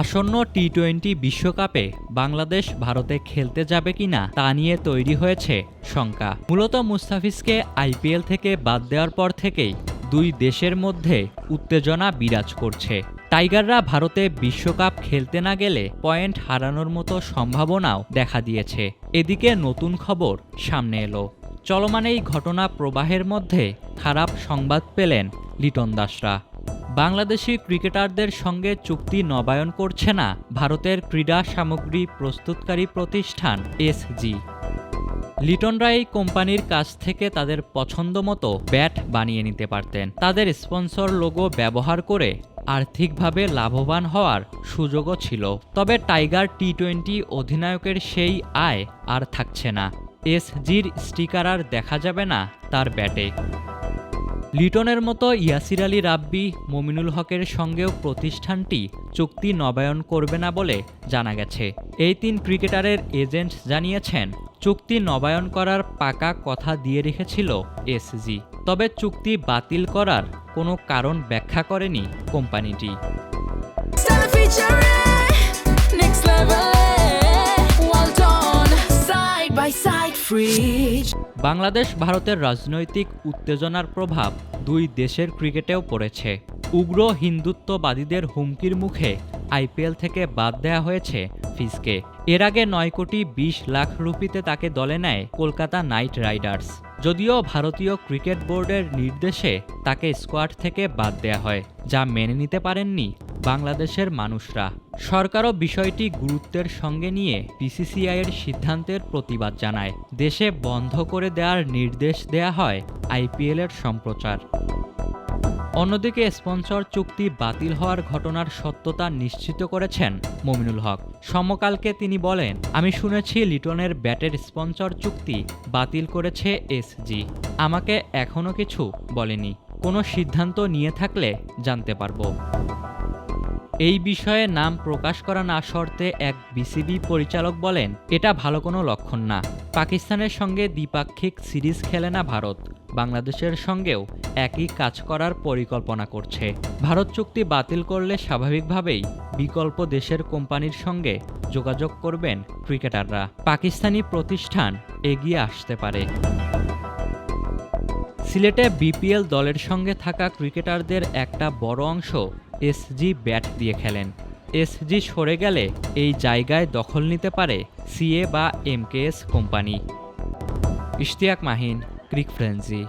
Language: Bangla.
আসন্ন টি টোয়েন্টি বিশ্বকাপে বাংলাদেশ ভারতে খেলতে যাবে কিনা তা নিয়ে তৈরি হয়েছে শঙ্কা। মূলত মুস্তাফিজকে আইপিএল থেকে বাদ দেওয়ার পর থেকেই দুই দেশের মধ্যে উত্তেজনা বিরাজ করছে। টাইগাররা ভারতে বিশ্বকাপ খেলতে না গেলে পয়েন্ট হারানোর মতো সম্ভাবনাও দেখা দিয়েছে। এদিকে নতুন খবর সামনে এলো। চলমান এই ঘটনা প্রবাহের মধ্যে খারাপ সংবাদ পেলেন লিটন দাসরা। বাংলাদেশি ক্রিকেটারদের সঙ্গে চুক্তি নবায়ন করছে না ভারতের ক্রীড়া সামগ্রী প্রস্তুতকারী প্রতিষ্ঠান এসজি। লিটনরা এই কোম্পানির কাছ থেকে তাদের পছন্দ মতো ব্যাট বানিয়ে নিতে পারতেন। তাদের স্পন্সর লোগো ব্যবহার করে আর্থিকভাবে লাভবান হওয়ার সুযোগও ছিল। তবে টাইগার টি টোয়েন্টি অধিনায়কের সেই আয় আর থাকছে না। এসজির স্টিকার আর দেখা যাবে না তার ব্যাটে। লিটনের মতো ইয়াসির আলী রাব্বি মমিনুল হকের সঙ্গেও প্রতিষ্ঠানটি চুক্তি নবায়ন করবে না বলে জানা গেছে। এই তিন ক্রিকেটারের এজেন্ট জানিয়েছেন, চুক্তি নবায়ন করার পাকা কথা দিয়ে রেখেছিল এসজি। তবে চুক্তি বাতিল করার কোনো কারণ ব্যাখ্যা করেনি কোম্পানিটি। বাংলাদেশ ভারতের রাজনৈতিক উত্তেজনার প্রভাব দুই দেশের ক্রিকেটেও পড়েছে। উগ্র হিন্দুত্ববাদীদের হুমকির মুখে আইপিএল থেকে বাদ দেওয়া হয়েছে ফিসকে এর আগে নয় কোটি বিশ লাখ রুপিতে তাকে দলে নেয় কলকাতা নাইট রাইডার্স। যদিও ভারতীয় ক্রিকেট বোর্ডের নির্দেশে তাকে স্কোয়াড থেকে বাদ দেওয়া হয়, যা মেনে নিতে পারেননি বাংলাদেশের মানুষরা। সরকারও বিষয়টি গুরুত্বের সঙ্গে নিয়ে বিসিসিআইয়ের সিদ্ধান্তের প্রতিবাদ জানায়। দেশে বন্ধ করে দেওয়ার নির্দেশ দেয়া হয় আইপিএলের সম্প্রচার। অন্যদিকে স্পন্সর চুক্তি বাতিল হওয়ার ঘটনার সত্যতা নিশ্চিত করেছেন মমিনুল হক। সমকালকে তিনি বলেন, আমি শুনেছি লিটনের ব্যাটের স্পন্সর চুক্তি বাতিল করেছে এসজি। আমাকে এখনও কিছু বলেনি। কোনো সিদ্ধান্ত নিয়ে থাকলে জানতে পারব। এই বিষয়ে নাম প্রকাশ করা না শর্তে এক বিসিবি পরিচালক বলেন, এটা ভালো কোনো লক্ষণ না। পাকিস্তানের সঙ্গে দ্বিপাক্ষিক সিরিজ খেলে না ভারত। বাংলাদেশের সঙ্গেও একই কাজ করার পরিকল্পনা করছে। ভারত চুক্তি বাতিল করলে স্বাভাবিকভাবেই বিকল্প দেশের কোম্পানির সঙ্গে যোগাযোগ করবেন ক্রিকেটাররা। পাকিস্তানি প্রতিষ্ঠান এগিয়ে আসতে পারে। সিলেটে বিপিএল দলের সঙ্গে থাকা ক্রিকেটারদের একটা বড় অংশ এসজি ব্যাট দিয়ে খেলেন। এসজি সরে গেলে এই জায়গায় দখল নিতে পারে সিএ বা MKS company. Ishtiaq Mahin, cric frenzy.